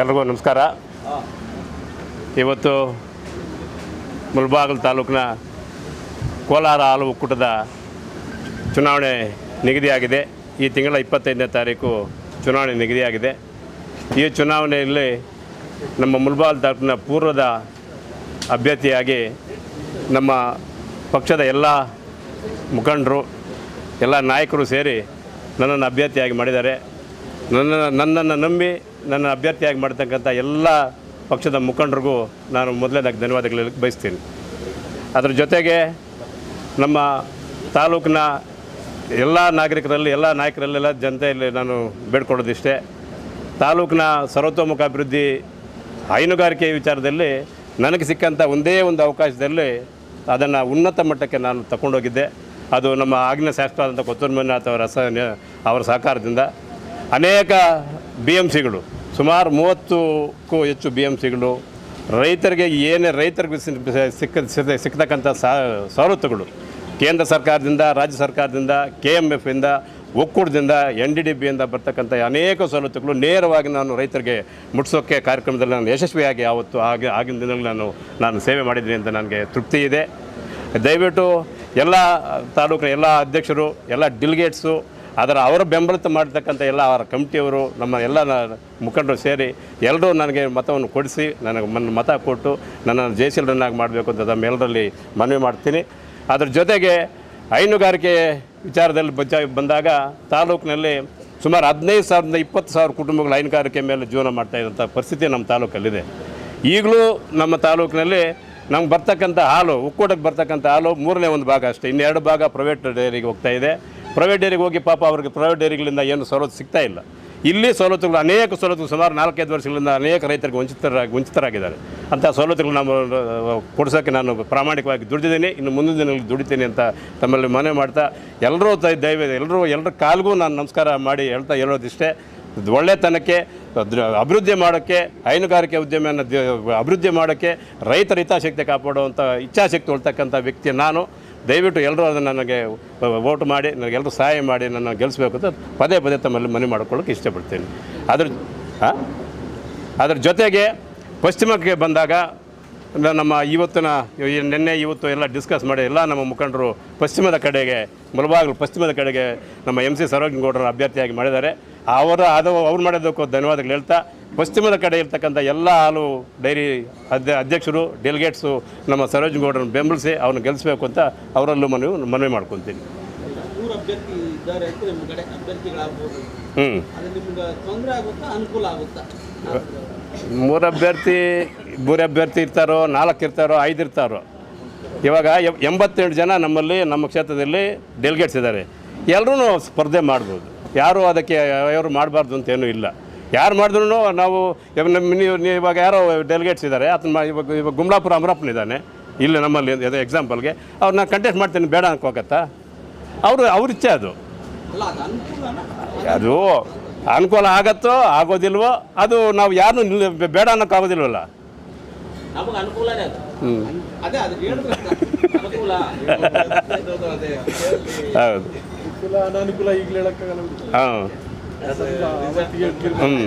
ಎಲ್ರಿಗೂ ನಮಸ್ಕಾರ. ಇವತ್ತು ಮುಲ್ಬಾಗಲ್ ತಾಲೂಕಿನ ಕೋಲಾರ ಹಾಲು ಒಕ್ಕೂಟದ ಚುನಾವಣೆ ನಿಗದಿಯಾಗಿದೆ. ಈ ತಿಂಗಳ ಇಪ್ಪತ್ತೈದನೇ ತಾರೀಕು ಚುನಾವಣೆ ನಿಗದಿಯಾಗಿದೆ. ಈ ಚುನಾವಣೆಯಲ್ಲಿ ನಮ್ಮ ಮುಲ್ಬಾಗಲ್ ತಾಲೂಕಿನ ಪೂರ್ವದ ಅಭ್ಯರ್ಥಿಯಾಗಿ ನಮ್ಮ ಪಕ್ಷದ ಎಲ್ಲ ಮುಖಂಡರು, ಎಲ್ಲ ನಾಯಕರು ಸೇರಿ ನನ್ನನ್ನು ಅಭ್ಯರ್ಥಿಯಾಗಿ ಮಾಡಿದ್ದಾರೆ. ನನ್ನ ನನ್ನನ್ನು ನಂಬಿ ನನ್ನ ಅಭ್ಯರ್ಥಿಯಾಗಿ ಮಾಡ್ತಕ್ಕಂಥ ಎಲ್ಲ ಪಕ್ಷದ ಮುಖಂಡರಿಗೂ ನಾನು ಮೊದಲನೇದಾಗಿ ಧನ್ಯವಾದಗಳು ಬಯಸ್ತೀನಿ. ಅದರ ಜೊತೆಗೆ ನಮ್ಮ ತಾಲೂಕಿನ ಎಲ್ಲ ನಾಗರಿಕರಲ್ಲಿ, ಎಲ್ಲ ನಾಯಕರಲ್ಲೆಲ್ಲ ಜನತೆಯಲ್ಲಿ ನಾನು ಬೇಡ್ಕೊಳ್ಳೋದಿಷ್ಟೇ. ತಾಲೂಕಿನ ಸರ್ವತೋಮುಖ ಅಭಿವೃದ್ಧಿ ಹೈನುಗಾರಿಕೆ ವಿಚಾರದಲ್ಲಿ ನನಗೆ ಸಿಕ್ಕಂಥ ಒಂದೇ ಒಂದು ಅವಕಾಶದಲ್ಲಿ ಅದನ್ನು ಉನ್ನತ ಮಟ್ಟಕ್ಕೆ ನಾನು ತಗೊಂಡೋಗಿದ್ದೆ. ಅದು ನಮ್ಮ ಆಗಿನ ಶಾಸಕರಾದಂಥ ಕೊತ್ತೂರು ಮಂಜುನಾಥ್ ಅವರ ಅವರ ಸಹಕಾರದಿಂದ. ಅನೇಕ ಬಿ ಎಂ ಸಿಗಳು ಸುಮಾರು ಮೂವತ್ತಕ್ಕೂ ಹೆಚ್ಚು ಬಿ ಎಂ ಸಿಗಳು ರೈತರಿಗೆ ಏನೇ ರೈತರಿಗೆ ಸಿಕ್ಕ ಸಿಕ್ಕ- ಸಿಕ್ಕತಕ್ಕಂಥ ಸಾ, ಸವಲತ್ತುಗಳು, ಕೇಂದ್ರ ಸರ್ಕಾರದಿಂದ, ರಾಜ್ಯ ಸರ್ಕಾರದಿಂದ ಕೆ ಎಂ ಇಂದ ಒಕ್ಕೂಟದಿಂದ ಎನ್ ಡಿ ಡಿ ಬಿಯಿಂದ ಬರ್ತಕ್ಕಂಥ ಅನೇಕ ಸವಲತ್ತುಗಳು ನೇರವಾಗಿ ನಾನು ರೈತರಿಗೆ ಮುಟ್ಟಿಸೋಕ್ಕೆ ಕಾರ್ಯಕ್ರಮದಲ್ಲಿ ನಾನು ಯಶಸ್ವಿಯಾಗಿ ಆವತ್ತು ಆಗಿ, ಆಗಿನ ದಿನಗಳಲ್ಲಿ ನಾನು ನಾನು ಸೇವೆ ಮಾಡಿದ್ದೀನಿ ಅಂತ ನನಗೆ ತೃಪ್ತಿ ಇದೆ. ದಯವಿಟ್ಟು ಎಲ್ಲ ತಾಲೂಕಿನ ಎಲ್ಲ ಅಧ್ಯಕ್ಷರು, ಎಲ್ಲ ಡಿಲಿಗೇಟ್ಸು ಅದರ ಅವರ ಬೆಂಬಲಿತ ಮಾಡ್ತಕ್ಕಂಥ ಎಲ್ಲ ಅವರ ಕಮಿಟಿಯವರು, ನಮ್ಮ ಎಲ್ಲ ಮುಖಂಡರು ಸೇರಿ ಎಲ್ಲರೂ ನನಗೆ ಮತವನ್ನು ಕೊಡಿಸಿ, ನನಗೆ ಮನ್, ಮತ ಕೊಟ್ಟು, ನನ್ನನ್ನು ಜಯಶೀಲರನ್ನಾಗಿ ಮಾಡಬೇಕು ಅಂತ ತಮ್ಮೆಲ್ಲರಲ್ಲಿ ಮನವಿ ಮಾಡ್ತೀನಿ. ಅದರ ಜೊತೆಗೆ ಹೈನುಗಾರಿಕೆ ವಿಚಾರದಲ್ಲಿ ಬಜ್ಜ ಬಂದಾಗ ತಾಲೂಕಿನಲ್ಲಿ ಸುಮಾರು ಹದಿನೈದು ಸಾವಿರದಿಂದ ಇಪ್ಪತ್ತು ಸಾವಿರ ಕುಟುಂಬಗಳು ಹೈನುಗಾರಿಕೆ ಮೇಲೆ ಜೀವನ ಮಾಡ್ತಾ ಇದ್ದಂಥ ಪರಿಸ್ಥಿತಿ ನಮ್ಮ ತಾಲೂಕಲ್ಲಿದೆ. ಈಗಲೂ ನಮ್ಮ ತಾಲೂಕಿನಲ್ಲಿ ನಮ್ಗೆ ಬರ್ತಕ್ಕಂಥ ಹಾಲು, ಒಕ್ಕೂಟಕ್ಕೆ ಬರ್ತಕ್ಕಂಥ ಹಾಲು ಮೂರನೇ ಒಂದು ಭಾಗ ಅಷ್ಟೇ ಇನ್ನೆರಡು ಭಾಗ ಪ್ರೈವೇಟ್ ಡೈರಿಗೆ ಹೋಗ್ತಾ ಇದೆ. ಪ್ರೈವೇಟ್ ಡೈರಿಗೆ ಹೋಗಿ ಪಾಪ ಅವ್ರಿಗೆ ಪ್ರೈವೇಟ್ ಡೈರಿಗಳಿಂದ ಏನು ಸವಲತ್ತು ಸಿಗ್ತಾ ಇಲ್ಲ. ಇಲ್ಲಿ ಸವಲತ್ತುಗಳು ಅನೇಕ ಸವಲತ್ತುಗಳು ಸುಮಾರು ನಾಲ್ಕೈದು ವರ್ಷಗಳಿಂದ ಅನೇಕ ರೈತರಿಗೆ ವಂಚಿತರಾಗಿ ವಂಚಿತರಾಗಿದ್ದಾರೆ. ಅಂತ ಸವಲತ್ತುಗಳು ನಾವು ಕೊಡಿಸೋಕ್ಕೆ ನಾನು ಪ್ರಾಮಾಣಿಕವಾಗಿ ದುಡಿದಿದ್ದೀನಿ. ಇನ್ನು ಮುಂದಿನ ದಿನಗಳಲ್ಲಿ ದುಡಿತೇನೆ ಅಂತ ತಮ್ಮಲ್ಲಿ ಮನವಿ ಮಾಡ್ತಾ ಎಲ್ಲರೂ ದಯವಿದೆ ಎಲ್ಲರೂ, ಎಲ್ಲರ ಕಾಲಿಗೂ ನಾನು ನಮಸ್ಕಾರ ಮಾಡಿ ಹೇಳ್ತಾ ಹೇಳೋದಿಷ್ಟೇ. ಒಳ್ಳೆತನಕ್ಕೆ ಅಭಿವೃದ್ಧಿ ಮಾಡೋಕ್ಕೆ, ಹೈನುಗಾರಿಕೆ ಉದ್ಯಮವನ್ನು ಅಭಿವೃದ್ಧಿ ಮಾಡೋಕ್ಕೆ ರೈತರ ಹಿತಾಸಕ್ತಿ ಕಾಪಾಡುವಂಥ ಇಚ್ಛಾಶಕ್ತಿ ಹೊಳ್ತಕ್ಕಂಥ ವ್ಯಕ್ತಿ ನಾನು. ದಯವಿಟ್ಟು ಎಲ್ಲರೂ ಅದನ್ನು ನನಗೆ ವೋಟ್ ಮಾಡಿ ನನಗೆಲ್ಲರೂ ಸಹಾಯ ಮಾಡಿ, ನನ್ನ ಗೆಲ್ಲಿಸ್ಬೇಕು ಅಂತ ಪದೇ ಪದೇ ತಮ್ಮಲ್ಲಿ ಮನವಿ ಮಾಡ್ಕೊಳ್ಳೋಕೆ ಇಷ್ಟಪಡ್ತೀನಿ. ಅದ್ರ ಹಾಂ ಅದ್ರ ಜೊತೆಗೆ ಪಶ್ಚಿಮಕ್ಕೆ ಬಂದಾಗ ನಮ್ಮ ಇವತ್ತಿನ ನಿನ್ನೆ, ಇವತ್ತು ಎಲ್ಲ ಡಿಸ್ಕಸ್ ಮಾಡಿ ಎಲ್ಲ ನಮ್ಮ ಮುಖಂಡರು ಪಶ್ಚಿಮದ ಕಡೆಗೆ ಮುಳಬಾಗಿಲು ಪಶ್ಚಿಮದ ಕಡೆಗೆ ನಮ್ಮ ಎಂ ಸಿ ಗೌಡರು ಅಭ್ಯರ್ಥಿಯಾಗಿ ಮಾಡಿದ್ದಾರೆ. ಅವರ ಅದು ಅವ್ರು ಮಾಡೋದಕ್ಕೂ ಧನ್ಯವಾದಗಳು ಹೇಳ್ತಾ ಪಶ್ಚಿಮದ ಕಡೆ ಇರ್ತಕ್ಕಂಥ ಎಲ್ಲ ಹಾಲು ಡೈರಿ ಅಧ್ಯ ಅಧ್ಯಕ್ಷರು ಡೆಲಿಗೇಟ್ಸು ನಮ್ಮ ಗೌಡರನ್ನು ಬೆಂಬಲಿಸಿ ಅವ್ರನ್ನ ಗೆಲ್ಲಿಸ್ಬೇಕು ಅಂತ ಅವರಲ್ಲೂ ಮನವಿ ಮನವಿ ಮಾಡ್ಕೊತೀನಿ ಹ್ಞೂ ಮೂರು ಅಭ್ಯರ್ಥಿ ಮೂರು ಅಭ್ಯರ್ಥಿ ಇರ್ತಾರೋ ನಾಲ್ಕು ಇರ್ತಾರೋ ಐದು ಇರ್ತಾರೋ. ಇವಾಗ ಎ- ಎಂಬತ್ತೆಂಟು ಜನ ನಮ್ಮಲ್ಲಿ ನಮ್ಮ ಕ್ಷೇತ್ರದಲ್ಲಿ ಡೆಲಿಗೇಟ್ಸ್ ಇದ್ದಾರೆ. ಎಲ್ಲರೂ ಸ್ಪರ್ಧೆ ಮಾಡ್ಬೋದು. ಯಾರು ಅದಕ್ಕೆ ಯಾರು ಮಾಡಬಾರ್ದು ಅಂತೇನೂ ಇಲ್ಲ. ಯಾರು ಮಾಡಿದ್ರು ನಾವು ಇವಾಗ ನಮ್ಮ ಇವಾಗ ಯಾರೋ ಡೆಲಿಗೇಟ್ಸ್ ಇದ್ದಾರೆ ಅದನ್ನ ಇವಾಗ ಇವಾಗ ಗುಮ್ಲಾಪುರ ಅಮರಪ್ಪನಿದ್ದಾನೆ ಇಲ್ಲಿ ನಮ್ಮಲ್ಲಿ ಅದೇ ಎಕ್ಸಾಂಪಲ್ಗೆ ಅವ್ರು ನಾನು ಕಂಟೆಸ್ಟ್ ಮಾಡ್ತೀನಿ ಬೇಡ ಅನ್ಕೋಕತ್ತಾ ಅವರು ಅವ್ರ ಇಚ್ಛೆ ಅದು. ಅಲ್ಲ ಅದು ಅನುಕೂಲ ಆಗತ್ತೋ ಆಗೋದಿಲ್ವೋ ಅದು ನಾವು ಯಾರನ್ನೂ ನಿಲ್ ಬೇಡ ಅನ್ನೋಕ್ಕಾಗೋದಿಲ್ವಲ್ಲ ನಮಗೆ ಅನುಕೂಲನೇ ಅದು. ಹ್ಞೂ ಅದೇ ಅದು ಹೇಳಿದ್ರೆ ಅನುಕೂಲ. ಅದೇ ಹೌದು. ಹಾಂ. ಹ್ಞೂ